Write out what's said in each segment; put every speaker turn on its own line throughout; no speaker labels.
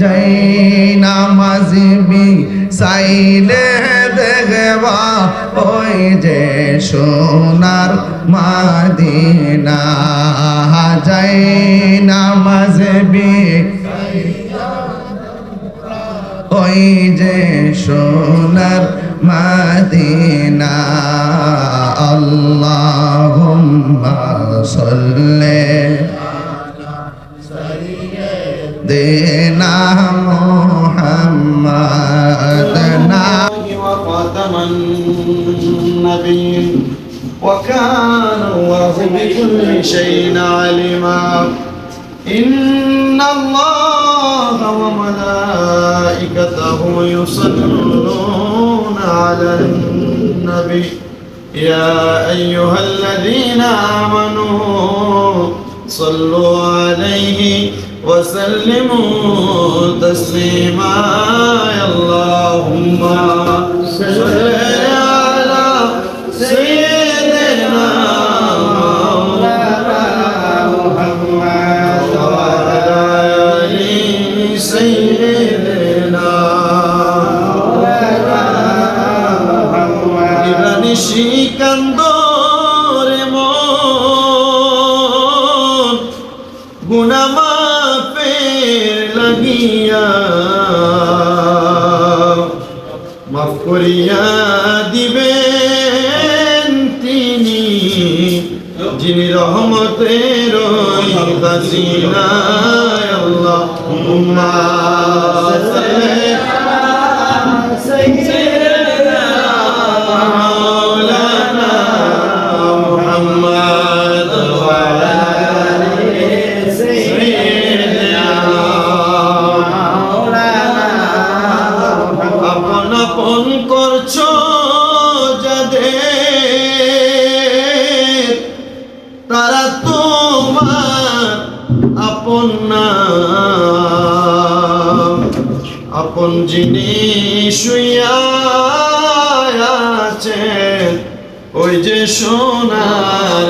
যাই নামাজবি সাইলে দেখবা ওই যে সোনার মাদিনা। যাই নামাজবি ওই যে সোনার মাদিনা। আল্লাহুম্মা সাল্লি দেনা
وكان الله بكل شيء عليما. إن الله وملائكته يصلون على النبي. يا أيها الذين آمنوا صلوا عليه وسلموا تسليما. اللهم صل করিয়া দিবেন তিনি যিনি রহমতের আল্লাহ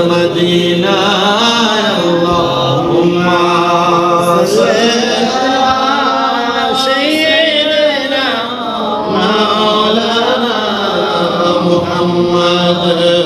সোনার মদিনায় আল্লাহুম্মা সাইয়্যিদিনা মাওলানা মুহাম্মদ ওয়া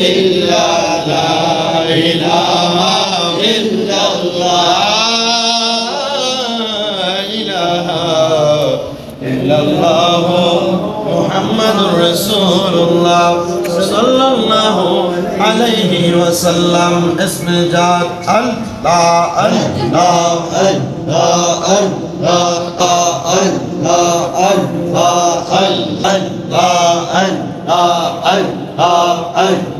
إلا لا إله إلا الله لا إله إلا الله محمد رسول الله صلى الله عليه وسلم اسم جاد الله الله الله الله الله الله الله الله الله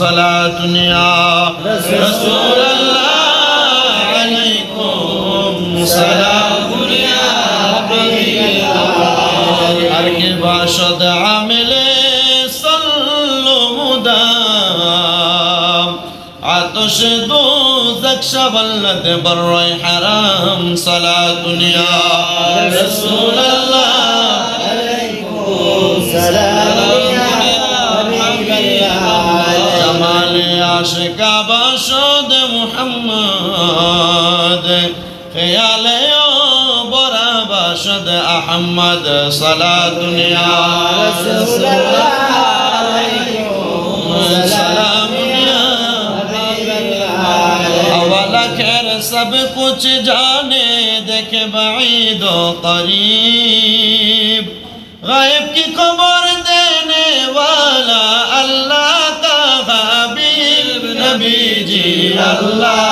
صلاة يا رسول الله عليكم صلاة يا حبيب الله أرجب عشد عمل صلوا مدام عطش دوزك شبلت بر حرام صلاة يا رسول الله عليكم سلام আশেক বাসদ মুহাম্মদ। খেয়ালে বরা বাসদ আহম্মদ, সালা দুনিয়া। সব কুছ জানে, দেখে বাঈদ করি Allah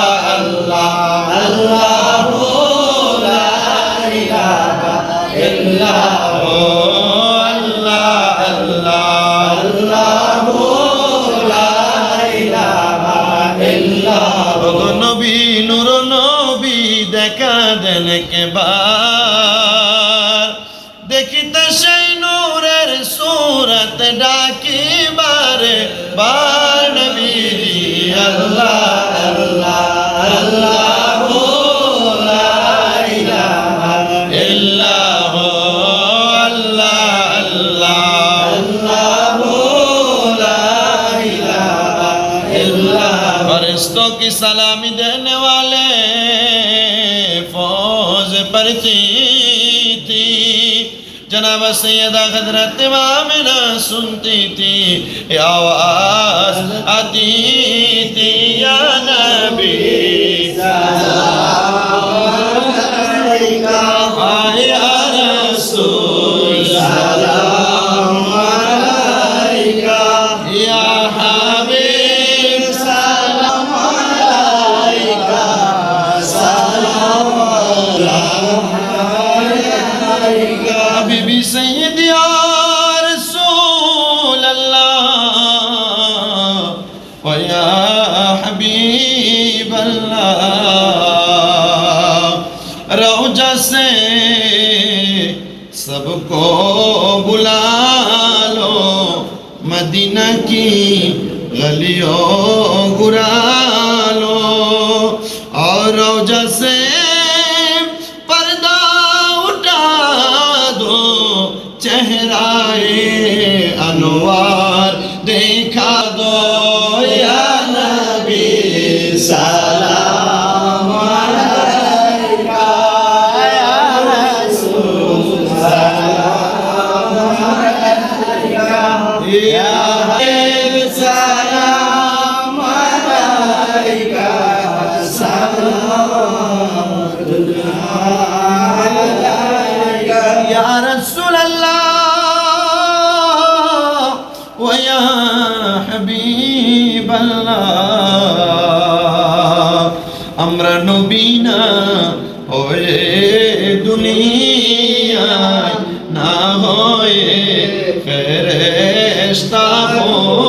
जनाब सैदा हजरत मामिना सुनती थी आवाज आती थी या नबी की गलियों गुरालो और रोजा पर्दा उठा दो चेहराए আমরা নবীনা হয়ে দুনিয়ায় না হয়ে ফেরেস্তা হয়ে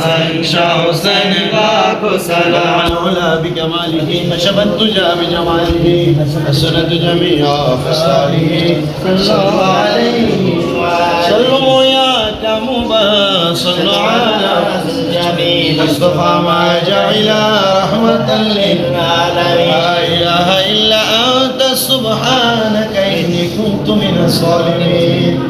حسن شاہ حسین لاکھ سلام مولا بکمالہ مشبت تجا بجمالہ حسنت جميع خصاله صلى الله عليه صلوا يا تمبا صلوا على جميل مصطفى ما جعل رحمة للعالمين لا إله إلا أنت سبحانك إني كنت من الظالمين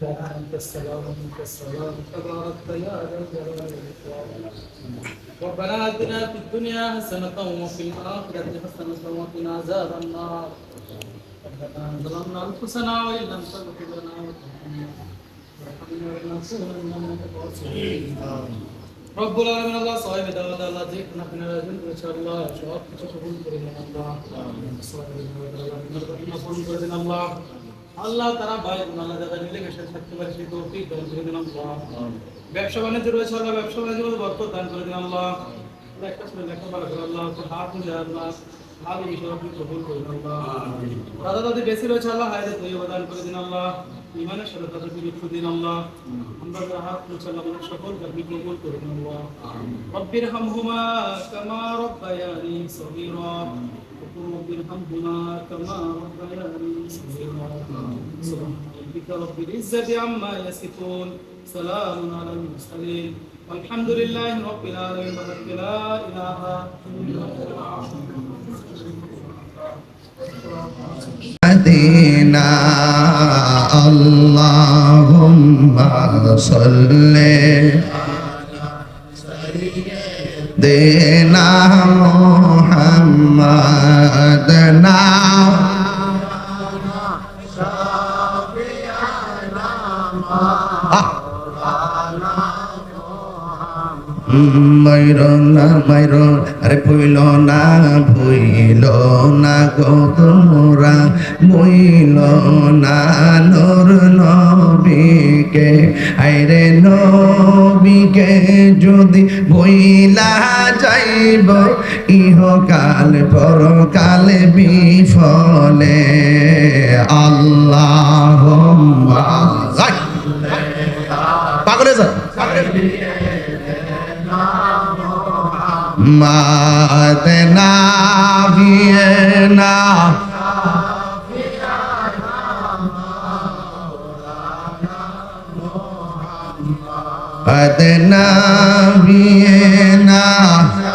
فأنت السلام منك السلام تباركت يا ذا الجلال والإكرام ربنا آتنا في الدنيا حسنة وفي الآخرة حسنة وقنا عذاب النار ربنا ظلمنا أنفسنا وإن لم تغفر لنا وترحمنا لنكونن من الخاسرين رب العالمين الله صاحب دعوة الله ذكرنا نحن نازل إن شاء الله شواب كريم الله صاحب دعوة الله نرضى الله আল্লাহ তারা ভয় আল্লাহ তারা মিলেমিশে থাকতে পারে সেই তৌফিক দান করে দিন আল্লাহ। ব্যবসা বাণিজ্য রয়েছে আল্লাহ ব্যবসা বাণিজ্য বরকত দান করে দিন আল্লাহ। করে আল্লাহ দিন আল্লাহ দাদা দাদি বেশি রয়েছে আল্লাহ হায়রে তৈরি দান করে দিন আল্লাহ। ইমানের সাথে দিন আল্লাহ। আমরা সকল কর্মী আল্লাহ وقل رب ارحمهما كما ربياني صغيرا سبحان ربك رب العزة عما يصفون سلام على المرسلين والحمد لله رب العالمين وحق لا إله إلا الله
مدينة اللهم صل دينا They're not. ময়ূর না ময়ূর আরে ভুইল না ভুইল না গো তোমরা মইল না নর নবীকে। আইরে নবীকে যদি বইলা যাইব, ইহকাল পরকালে বিফলে। আল্লাহ পাগলে যায় Madena Vienna Adena Vienna